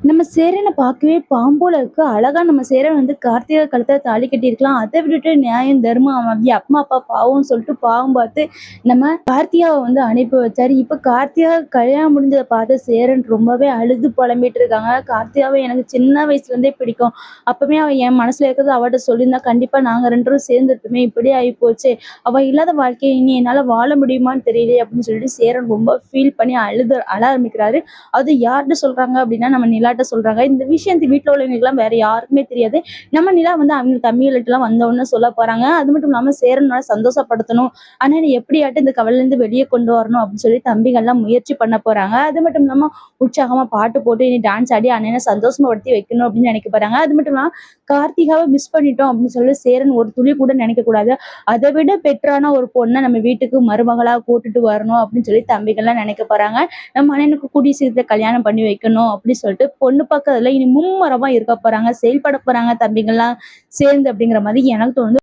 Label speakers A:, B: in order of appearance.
A: நம்ம சேரனை பார்க்கவே பாம்போல இருக்கு. அழகா நம்ம சேரன் வந்து கார்த்திகா கழுத்துல தாலி கட்டியிருக்கலாம். அதை விட்டுட்டு நியாயம், தர்மம் அவன் அம்மா, அப்பா பாவம் சொல்லிட்டு பாவம் பார்த்து நம்ம கார்த்தியாவை வந்து அனுப்பி வச்சாரு. இப்ப கார்த்தியா கல்யாணம் முடிஞ்சதை பார்த்து சேரன் ரொம்பவே அழுது புலம்பிட்டு இருக்காங்க. கார்த்தியாவை எனக்கு சின்ன வயசுல இருந்தே பிடிக்கும். அப்பவே அவன் என் மனசுல இருக்கிறது அவட்ட சொல்லியிருந்தா கண்டிப்பா நாங்க 2 சேர்ந்துருப்போமே இப்படி இப்படி போச்சு அவ இல்லாத வாழ்க்கையை இனி என்னால வாழ முடியுமான்னு தெரியலையே! அப்படின்னு சொல்லிட்டு சேரன் ரொம்ப ஃபீல் பண்ணி அழுது அழ ஆரம்பிக்கிறாரு. அது யார்கிட்ட சொல்றாங்க அப்படின்னா, நம்ம நிலாட்ட சொல்றாங்க. இந்த விஷயம் வீட்டில் உள்ளவங்களுக்குலாம் வேற யாருக்குமே தெரியாது. நம்ம நிலா வந்து அவங்க தமிழ்லாம் வந்தவுடனே சொல்லப் போறாங்க. அது மட்டும் இல்லாம சேரனோட சந்தோஷப்படுத்தணும். அண்ணன எப்படியாட்டும் இந்த கவலையிலேருந்து வெளியே கொண்டு வரணும் அப்படின்னு சொல்லி தம்பிகள்லாம் முயற்சி பண்ண போறாங்க. அது மட்டும் இல்லாம உற்சாகமா பாட்டு போட்டு இனி டான்ஸ் ஆடி அண்ணனை சந்தோஷப்படுத்தி வைக்கணும் அப்படின்னு நினைக்க போறாங்க. அது மட்டும் இல்லாம கார்த்திகாவை மிஸ் பண்ணிட்டோம் அப்படின்னு சொல்லி சேரன் ஒரு துளி கூட நினைக்கக்கூடாது. அதை விட பெட்டரான ஒரு பொண்ணை நம்ம வீட்டுக்கு மருமகளா கூட்டுட்டு வரணும் அப்படின்னு சொல்லி தம்பிகள்லாம் நினைக்க போறாங்க. நம்ம அண்ணனுக்கு கூடிய சீக்கிரத்துல கல்யாணம் பண்ணி வைக்கணும் அப்படின்னு சொல்லிட்டு பொண்ணு பார்க்கறதுல இனி மும்மரமா இருக்க போறாங்க. செயல்பட போறாங்க தம்பிங்கள்லாம் சேர்ந்து அப்படிங்கிற மாதிரி எனக்கு தோணுது.